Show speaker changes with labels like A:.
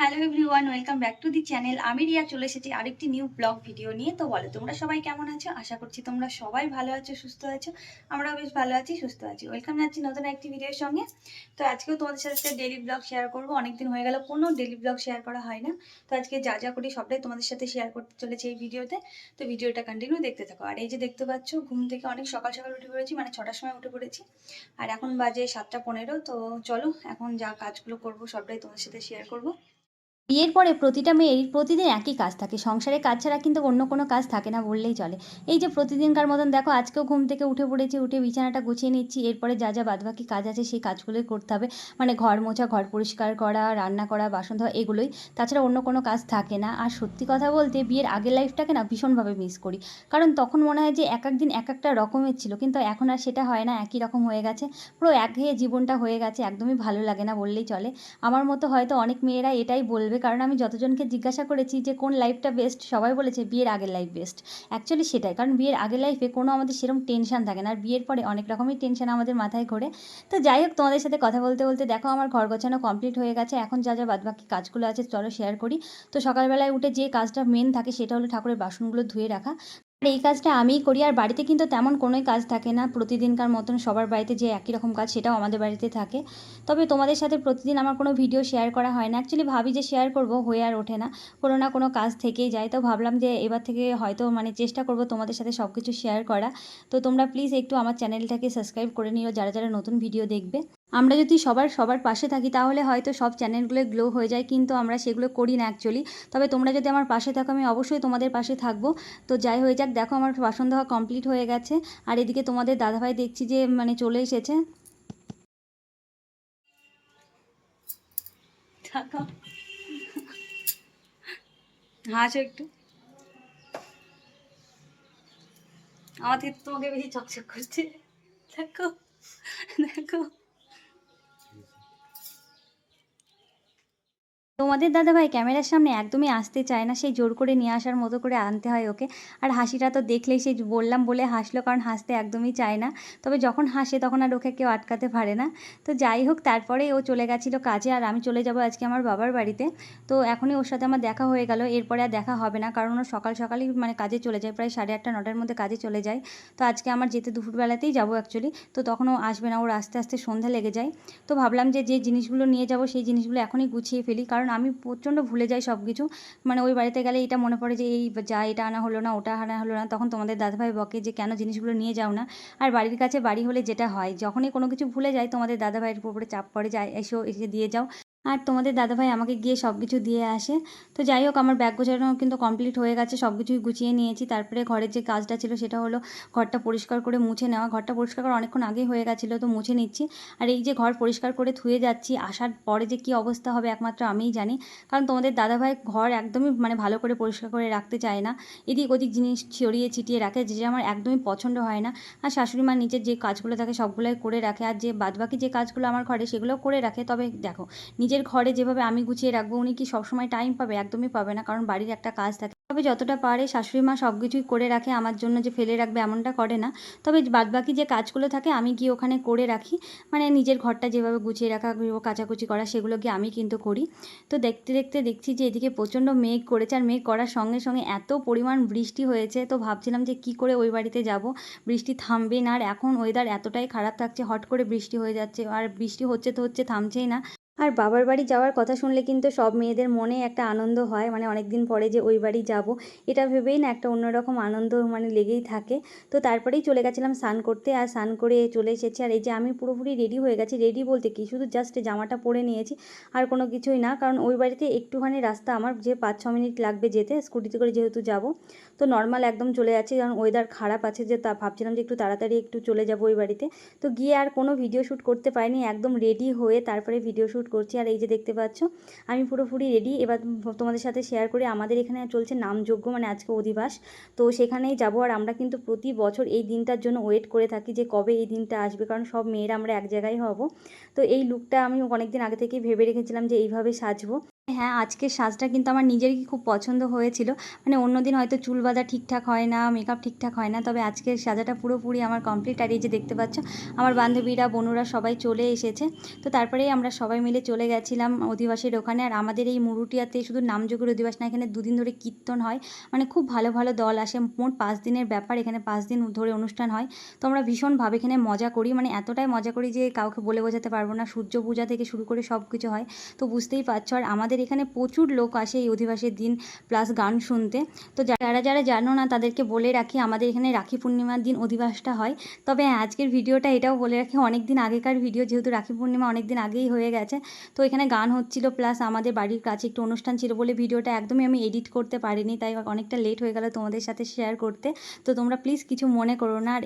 A: Hello everyone welcome back to the channel আমি রিয়া, চলে এসেছি আরেকটি নিউ ব্লগ ভিডিও নিয়ে। তো বলো, তোমরা সবাই কেমন আছো? আশা করছি তোমরা সবাই ভালো আছো, সুস্থ আছো। আমরাও বেশ ভালো আছি, সুস্থ আছি। ওয়েলকাম জানাচ্ছি নতুন একটি ভিডিওর সঙ্গে। তো আজকেও তোমাদের সাথে একটা ডেলি ব্লগ শেয়ার করব। অনেকদিন হয়ে গেল, কোনো ডেলি ব্লগ শেয়ার করা হয় না। তো আজকে যা যা করি, সবটাই তোমাদের সাথে শেয়ার করতে চলেছে এই ভিডিওতে তো ভিডিওটা কন্টিনিউ দেখতে থাকো। আর এই যে দেখতে পাচ্ছ, ঘুম থেকে অনেক সকাল সকাল উঠে পড়েছি মানে ছটার সময় উঠে পড়েছি। আর এখন বাজে সাতটা পনেরো, তো চলো এখন যা কাজগুলো করব, সবটাই তোমাদের সাথে শেয়ার করব।
B: বিয়ের পরে প্রতিটা মেয়েরই প্রতিদিন একই কাজ থাকে। সংসারে কাজ ছাড়া কিন্তু অন্য কোনো কাজ থাকে না বললেই চলে। এই যে প্রতিদিনকার মতন দেখো, আজকেও ঘুম থেকে উঠে পড়েছি, উঠে বিছানাটা গুছিয়ে নিচ্ছি, এরপরে যা যা বাদবাকি কাজ আছে সেই কাজগুলোই করতে হবে। মানে ঘর মোছা, ঘর পরিষ্কার করা, রান্না করা, বাসন ধোয়া, এগুলোই। তাছাড়া অন্য কোনো কাজ থাকে না। আর সত্যি কথা বলতে বিয়ের আগের লাইফটাকে না ভীষণভাবে মিস করি। কারণ তখন মনে হয় যে এক এক দিন এক একটা রকমের ছিল, কিন্তু এখন আর সেটা হয় না, একই রকম হয়ে গেছে। পুরো একঘেয়ে জীবনটা হয়ে গেছে, একদমই ভালো লাগে না বললেই চলে। আমার মতো হয়তো অনেক মেয়েরা এটাই বলবে কারণ আমি যতজনকে জিজ্ঞাসা করেছি যে কোন লাইফটা বেস্ট সবাই বলেছে বিয়ের আগের লাইফ বেস্ট অ্যাকচুয়ালি সেটাই, কারণ বিয়ের আগের লাইফে কোনো আমাদের সেরকম টেনশন থাকে না। আর বিয়ের পরে অনেক রকমই টেনশন আমাদের মাথায় ঘোরে। তো যাই হোক, তোমাদের সাথে কথা বলতে বলতে দেখো আমার ঘর গোছানো কমপ্লিট হয়ে গেছে। এখন যা যা বাদবাকি কাজগুলো আছে চলো শেয়ার করি। তো সকালবেলায় উঠে যে কাজটা মেন থাকে সেটা হলো ঠাকুরের বাসনগুলো ধুয়ে রাখা। আর এই কাজটা আমিই করি, আর বাড়িতে কিন্তু তেমন কোনোই কাজ থাকে না। প্রতিদিনকার মতন সবার বাড়িতে যে একই রকম কাজ, সেটাও আমাদের বাড়িতে থাকে। তবে তোমাদের সাথে প্রতিদিন আমার কোনো ভিডিও শেয়ার করা হয় না। অ্যাকচুয়ালি ভাবি যে শেয়ার করব, হয়ে আর ওঠে না। কোনো না কোনো কাজ থেকেই যায়। তো ভাবলাম যে এবার থেকে হয়তো মানে চেষ্টা করব তোমাদের সাথে সব কিছু শেয়ার করা। তো তোমরা প্লিজ একটু আমার চ্যানেলটাকে সাবস্ক্রাইব করে নিও, যারা যারা নতুন ভিডিও দেখবে। আমরা যদি সবার সবার পাশে থাকি, তাহলে হয়তো সব চ্যানেলগুলো গ্লো হয়ে যায়, কিন্তু আমরা সেগুলো করি না অ্যাকচুয়ালি তবে তোমরা যদি আমার পাশে থাকো, আমি অবশ্যই তোমাদের পাশে থাকব। তো যাই হয়ে যাক, দেখো আমার বাসন ধোয়া কমপ্লিট হয়ে গেছে। আর এদিকে তোমাদের দাদাভাই দেখছি যে মানে চলে এসেছে।
A: একটু। আমার তোমাকে বেশি চকচক করছে। দেখো দেখো
B: তোমাদের দাদাভাই ক্যামেরার সামনে একদমই আসতে চায় না, সেই জোর করে নিয়ে আসার মতো করে আনতে হয় ওকে। আর হাসিটা তো দেখলেই সেই বললাম বলে হাসলো কারণ হাসতে একদমই চায় না। তবে যখন হাসে তখন আর ওকে কেউ আটকাতে পারে না। তো যাই হোক, তারপরে ও চলে গেছিল কাজে আর আমি চলে যাব আজকে আমার বাবার বাড়িতে। তো এখনই ওর সাথে আমার দেখা হয়ে গেল, এরপরে আর দেখা হবে না কারণ ও সকাল সকালই মানে কাজে চলে যায়, প্রায় সাড়ে আটটা, নটার মধ্যে কাজে চলে যায়। তো আজকে আমার যেতে দুপুরবেলাতেই যাব অ্যাকচুয়ালি তো তখন ও আসবে না, ওর আস্তে আস্তে সন্ধ্যা লেগে যায়। তো ভাবলাম যে যে জিনিসগুলো নিয়ে যাব সেই জিনিসগুলো এখনই গুছিয়ে ফেলি কারণ আমি প্রচণ্ড ভুলে যাই সব কিছু মানে ওই বাড়িতে গেলে এটা মনে পড়ে যে এই যা এটা আনা হলো না, ওটা আনা হলো না, তখন তোমাদের দাদাভাই বকে যে কেন জিনিসগুলো নিয়ে যাও না। আর বাড়ির কাছে বাড়ি হলে যেটা হয়, যখনই কোনো কিছু ভুলে যায় তোমাদের দাদাভাইয়ের উপরে চাপ পড়ে যায়, এসো এসে দিয়ে যাও। আর তোমাদের দাদাভাই আমাকে গিয়ে সব কিছু দিয়ে আসে। তো যাই হোক আমার ব্যাগ গোছানো কিন্তু কমপ্লিট হয়ে গেছে সব কিছুই গুছিয়ে নিয়েছি। তারপরে ঘরের যে কাজটা ছিল সেটা হলো ঘরটা পরিষ্কার করে মুছে নেওয়া। ঘরটা পরিষ্কার করা অনেকক্ষণ আগেই হয়ে গেছিল, তো মুছে নিচ্ছি। আর এই যে ঘর পরিষ্কার করে ধুয়ে যাচ্ছি, আসার পরে যে কী অবস্থা হবে একমাত্র আমিই জানি। কারণ তোমাদের দাদাভাই ঘর একদমই মানে ভালো করে পরিষ্কার করে রাখতে চায় না। এদিক ওদিক জিনিস ছড়িয়ে ছিটিয়ে রাখে, যে আমার একদমই পছন্দ হয় না। আর শাশুড়ি মা নিচের যে কাজগুলো থাকে সবগুলোই করে রাখে। আর যে বাদবাকি যে কাজগুলো আমার ঘরে সেগুলোও করে রাখে। তবে দেখো, নিজের ঘরে যেভাবে আমি গুছিয়ে রাখব, উনি কি সবসময় টাইম পাবে? একদমই পাবে না, কারণ বাড়ির একটা কাজ থাকে। তবে যতটা পারে শাশুড়ি মা সব কিছুই করে রাখে, আমার জন্য যে ফেলে রাখবে এমনটা করে না। তবে বাদবাকি যে কাজগুলো থাকে, আমি গিয়ে ওখানে করে রাখি। মানে নিজের ঘরটা যেভাবে গুছিয়ে রাখা কাচাকুচি করা, সেগুলো গিয়ে আমি কিন্তু করি। তো দেখতে দেখতে দেখছি যে এদিকে প্রচণ্ড মেঘ করেছে, আর মেঘ করার সঙ্গে সঙ্গে এত পরিমাণ বৃষ্টি হয়েছে, তো ভাবছিলাম যে কি করে ওই বাড়িতে যাব? বৃষ্টি থামবে না, আর এখন ওয়েদার এতটাই খারাপ থাকছে হট করে বৃষ্টি হয়ে যাচ্ছে, আর বৃষ্টি হচ্ছে তো হচ্ছে থামছেই না। আর বাবার বাড়ি যাওয়ার কথা শুনলে কিন্তু সব মেয়েদের মনে একটা আনন্দ হয়। মানে অনেক দিন পরে যে ওই বাড়ি যাব, এটা ভেবেই না একটা অন্যরকম আনন্দ মানে লেগেই থাকে। তো তারপরেই চলে গেছিলাম স্নান করতে আর স্নান করে চলে এসেছি। আর এই যে আমি পুরোপুরি রেডি হয়ে গেছি রেডি বলতে কি? শুধু জাস্ট জামাটা পরে নিয়েছি, আর কোনো কিছুই না। কারণ ওই বাড়িতে একটুখানি রাস্তা আমার যে পাঁচ ছ মিনিট লাগবে যেতে, স্কুটিতে করে যেহেতু যাব, তো নর্মাল একদম চলে যাচ্ছি। কারণ ওয়েদার খারাপ আছে যে তা ভাবছিলাম যে একটু তাড়াতাড়ি একটু চলে যাব ওই বাড়িতে। তো গিয়ে আর কোনো ভিডিও শ্যুট করতে পারিনি, একদম রেডি হয়ে তারপরে ভিডিও শ্যুট করছি আর এই যে দেখতে পাচ্ছ, আমি পুরোপুরি রেডি এবার তোমাদের সাথে শেয়ার করে আমাদের এখানে চলছে নামযজ্ঞ মানে আজকে অধিবাস। তো সেখানেই যাব আর আমরা কিন্তু প্রতি বছর এই দিনটার জন্য ওয়েট করে থাকি যে কবে এই দিনটা আসবে, কারণ সব মেয়েরা আমরা এক জায়গায় হব। তো এই লুকটা আমি অনেক দিন আগে থেকেই ভেবে রেখেছিলাম যে এইভাবে সাজবো। হ্যাঁ আজকের সাজটা কিন্তু আমার নিজেরই খুব পছন্দ হয়েছিল। মানে অন্যদিন হয়তো চুল বাঁধা ঠিকঠাক হয় না মেকআপ ঠিকঠাক হয় না, তবে আজকের সাজাটা পুরোপুরি আমার কমপ্লিট আর এই যে দেখতে পাচ্ছ, আমার বান্ধবীরা, বনুরা সবাই চলে এসেছে। তো তারপরেই আমরা সবাই মিলে চলে গেছিলাম অধিবাসের ওখানে। আর আমাদের এই মুরুটিয়াতে শুধু নামযোগের অধিবাস না, এখানে দুদিন ধরে কীর্তন হয়। মানে খুব ভালো ভালো দল আসে। মোট পাঁচ দিনের ব্যাপার, এখানে পাঁচ দিন ধরে অনুষ্ঠান হয়। তো আমরা ভীষণভাবে এখানে মজা করি। মানে এতটাই মজা করি যে কাউকে বলে বোঝাতে পারব না। সূর্য পূজা থেকে শুরু করে সব কিছু হয়। তো বুঝতেই পারছ, আর আমাদের এখানে প্রচুর লোক আসে এই অধিবাসের দিন প্লাস গান শুনতে। তো যারা যারা জানো না, তাদেরকে বলে রাখি, আমাদের এখানে রাখি পূর্ণিমার দিন অধিবাসটা হয়। তবে আজকের ভিডিওটা এটাও বলে রাখি অনেক দিন আগেকার ভিডিও, যেহেতু রাখি পূর্ণিমা অনেক দিন আগেই হয়ে গেছে। তো এখানে গান হচ্ছিল প্লাস আমাদের বাড়ির কাছে একটু অনুষ্ঠান ছিল বলে ভিডিওটা একদমই আমি এডিট করতে পারিনি, তাই অনেকটা লেট হয়ে গেল তোমাদের সাথে শেয়ার করতে। তো তোমরা প্লিজ কিছু মনে করো না, আর